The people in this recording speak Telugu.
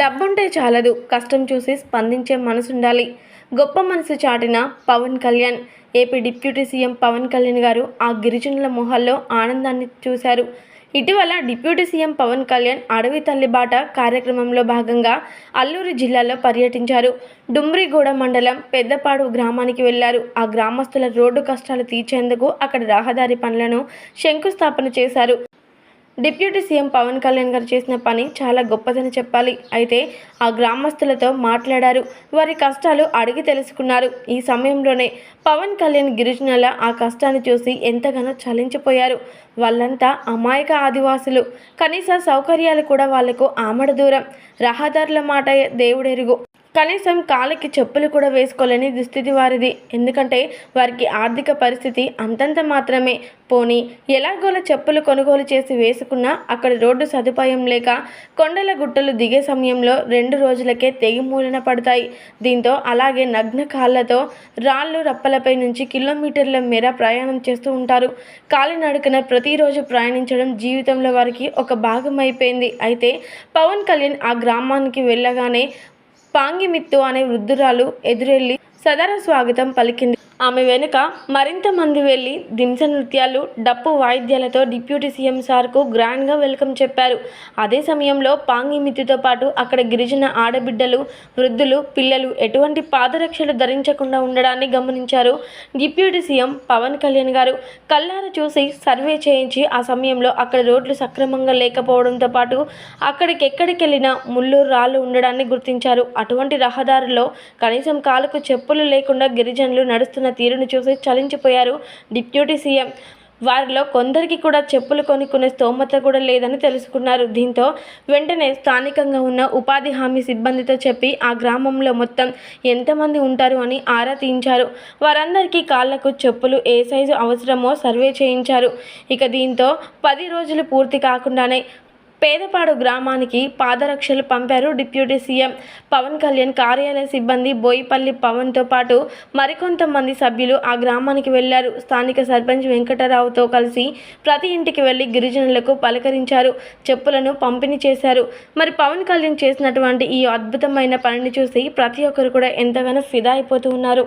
డబ్బుంటే చాలదు. కష్టం చూసి స్పందించే మనసుండాలి గొప్ప మనసు చాటిన Pawan Kalyan. AP deputy CM Pawan Kalyan garu ఆ గిరిజనుల మొహాల్లో ఆనందాన్ని చూశారు. ఇటీవల డిప్యూటీ సీఎం పవన్ కళ్యాణ్ అడవి తల్లి బాట కార్యక్రమంలో భాగంగా అల్లూరు జిల్లాలో పర్యటించారు. డుమ్రిగూడ మండలం పెద్దపాడు గ్రామానికి వెళ్ళారు. ఆ గ్రామస్తుల రోడ్డు కష్టాలు తీర్చేందుకు అక్కడ రహదారి పనులను శంకుస్థాపన చేశారు. డిప్యూటీ సీఎం పవన్ కళ్యాణ్ గారు చేసిన పని చాలా గొప్పదని చెప్పాలి. అయితే ఆ గ్రామస్తులతో మాట్లాడారు. వారి కష్టాలు అడిగి తెలుసుకున్నారు. ఈ సమయంలోనే పవన్ కళ్యాణ్ గిరిజనుల ఆ కష్టాన్ని చూసి ఎంతగానో చలించిపోయారు. వాళ్ళంతా అమాయక ఆదివాసులు. కనీస సౌకర్యాలు కూడా వాళ్ళకు ఆమడ దూరం. రహదారుల మాట దేవుడెరుగు. కనీసం కాళ్ళకి చెప్పులు కూడా వేసుకోలేని దుస్థితి వారిది. ఎందుకంటే వారికి ఆర్థిక పరిస్థితి అంతంత మాత్రమే. పోనీ ఎలాగోలా చెప్పులు కొనుగోలు చేసి వేసుకున్నా అక్కడ రోడ్డు సదుపాయం లేక కొండల గుట్టలు దిగే సమయంలో రెండు రోజులకే తెగి మూలన పడతాయి. దీంతో అలాగే నగ్న కాళ్ళతో రాళ్ళు రప్పలపై నుంచి కిలోమీటర్ల మేర ప్రయాణం చేస్తూ ఉంటారు. కాలినడకన ప్రతిరోజు ప్రయాణించడం జీవితంలో వారికి ఒక భాగం అయిపోయింది అయితే పవన్ కళ్యాణ్ ఆ గ్రామానికి వెళ్ళగానే పాంగిమిత్తు అనే వృద్ధురాలు ఎదురెళ్ళి సదర స్వాగతం పలికింది. ఆమె వెనుక మరింత మంది వెళ్ళి దింస నృత్యాలు డప్పు వాయిద్యాలతో డిప్యూటీ సీఎం సార్కు గ్రాండ్గా వెల్కమ్ చెప్పారు. అదే సమయంలో పాంగి మితితో పాటు అక్కడ గిరిజన ఆడబిడ్డలు వృద్ధులు పిల్లలు ఎటువంటి పాదరక్షలు ధరించకుండా ఉండడాన్ని గమనించారు. డిప్యూటీ సీఎం పవన్ కళ్యాణ్ గారు కల్లార చూసి సర్వే చేయించి ఆ సమయంలో అక్కడ రోడ్లు సక్రమంగా లేకపోవడంతో పాటు అక్కడికెక్కడికెళ్ళినా ముళ్ళు రాళ్ళు ఉండడాన్ని గుర్తించారు. అటువంటి రహదారుల్లో కనీసం కాలుకు చెప్పులు లేకుండా గిరిజనులు నడుస్తున్న తీరును చూసి చలించిపోయారు డిప్యూటీ సీఎం. వారిలో కొందరికి కూడా చెప్పులు కొనుక్కునే స్తోమత కూడా లేదని తెలుసుకున్నారు. దీంతో వెంటనే స్థానికంగా ఉన్న ఉపాధి హామీ సిబ్బందితో చెప్పి ఆ గ్రామంలో మొత్తం ఎంతమంది ఉంటారు అని ఆరా తీయించారు. వారందరికీ కాళ్ళకు చెప్పులు ఏ సైజు అవసరమో సర్వే చేయించారు. ఇక దీంతో పది రోజులు పూర్తి కాకుండానే పేదపాడు గ్రామానికి పాదరక్షలు పంపారు డిప్యూటీ సీఎం పవన్ కళ్యాణ్ కార్యాలయ సిబ్బంది బోయిపల్లి పవన్తో పాటు మరికొంతమంది సభ్యులు ఆ గ్రామానికి వెళ్ళారు. స్థానిక సర్పంచ్ వెంకటరావుతో కలిసి ప్రతి ఇంటికి వెళ్ళి గిరిజనులకు పలకరించారు. చెప్పులను పంపిణీ చేశారు. మరి పవన్ కళ్యాణ్ చేసినటువంటి ఈ అద్భుతమైన పనిని చూసి ప్రతి ఒక్కరు కూడా ఎంతగానో ఫిదా అయిపోతూ ఉన్నారు.